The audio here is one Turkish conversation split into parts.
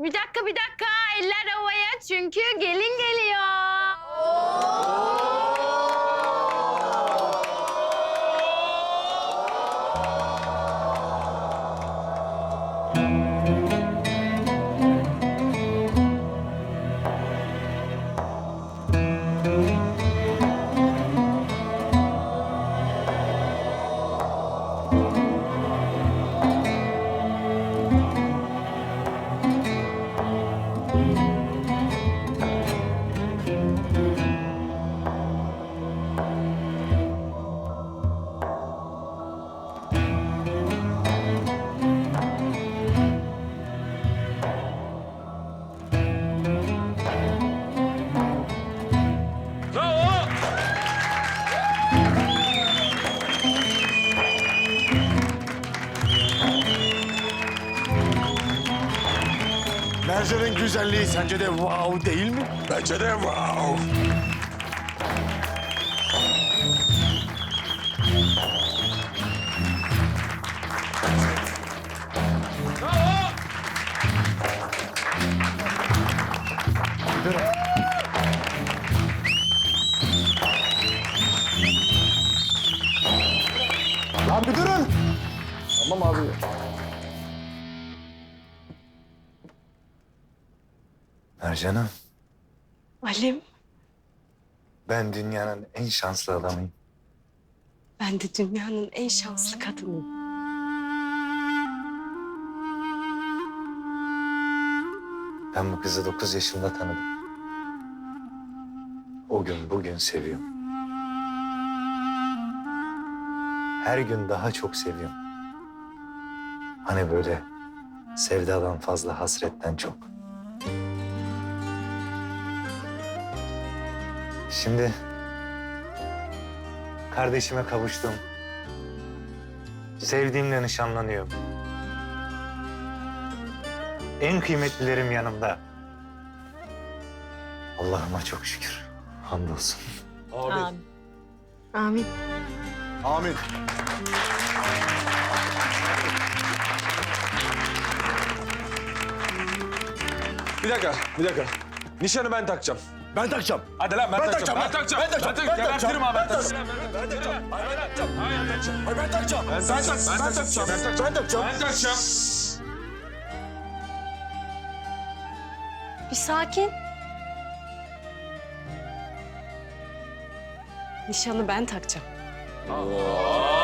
Bir dakika bir dakika eller havaya çünkü gelin geliyor. Oo! Mercan'ın güzelliği sence de wow değil mi? Bence de wow. Bravo! Mercan'ım, Alim, ben dünyanın en şanslı adamıyım. ben de dünyanın en şanslı kadınıyım. Ben bu kızı dokuz yaşımda tanıdım. O gün bugün seviyorum. Her gün daha çok seviyorum. Hani böyle sevdadan fazla hasretten çok. Şimdi kardeşime kavuştum. Sevdiğimle nişanlanıyorum. En kıymetlilerim yanımda. Allah'ıma çok şükür. Hamdolsun. Abi. Amin. Amin. Bir dakika, bir dakika. Nişanı ben takacağım. Ben takacağım. Hadi lan ben, Ben takacağım. Ben takacağım. ben takacağım, ben takacağım. Ben takacağım. Hayır ben takacağım. Hayır ben takacağım. Hayır ben takacağım. Ben takacağım. tak, Ben takacağım. Ben takacağım. Ben. Bir sakin. Nişanı ben takacağım. Bu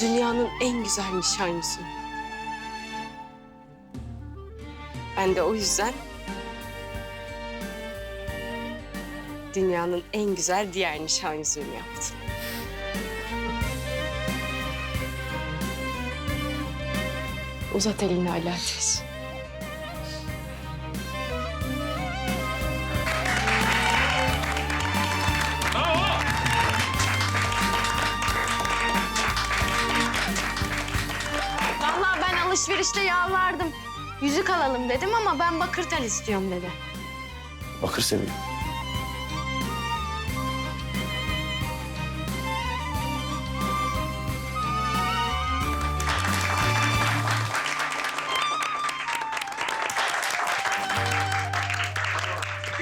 dünyanın en güzel nişan yüzüğü. Ben de o yüzden dünyanın en güzel diğer nişan yaptım. Uzat elini Ali. Alışverişte yalvardım. Yüzük alalım dedim ama ben bakır tel istiyorum dedi. Bakır seviyor.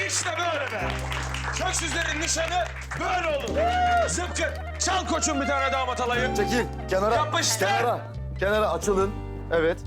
İşte böyle be. Köksüzlerin nişanı böyle olur. Zıpkın. Çal koçum bir tane damat alayım. Çekil. Kenara. Yapıştır. Kenara. Kenara açılın. Evet.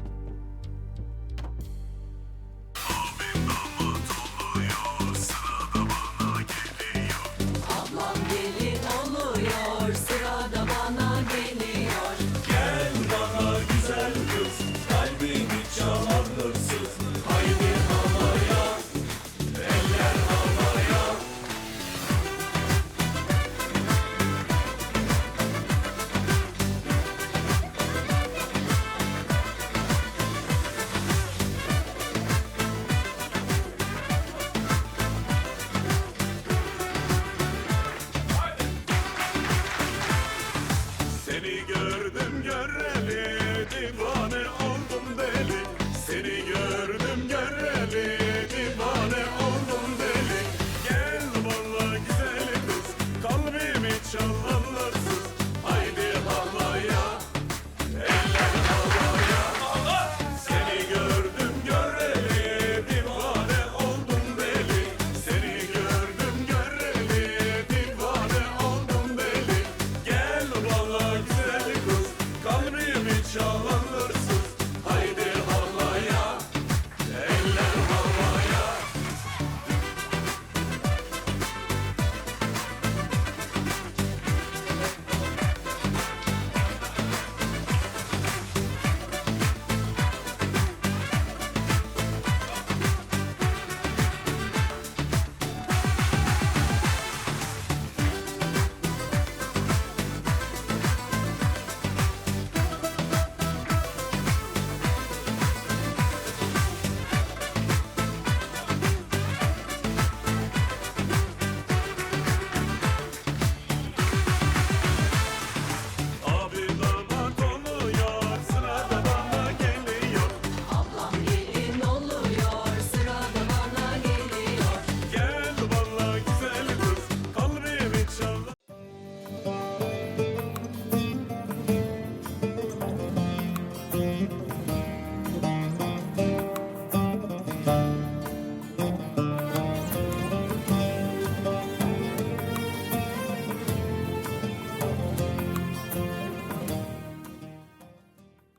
чоловік.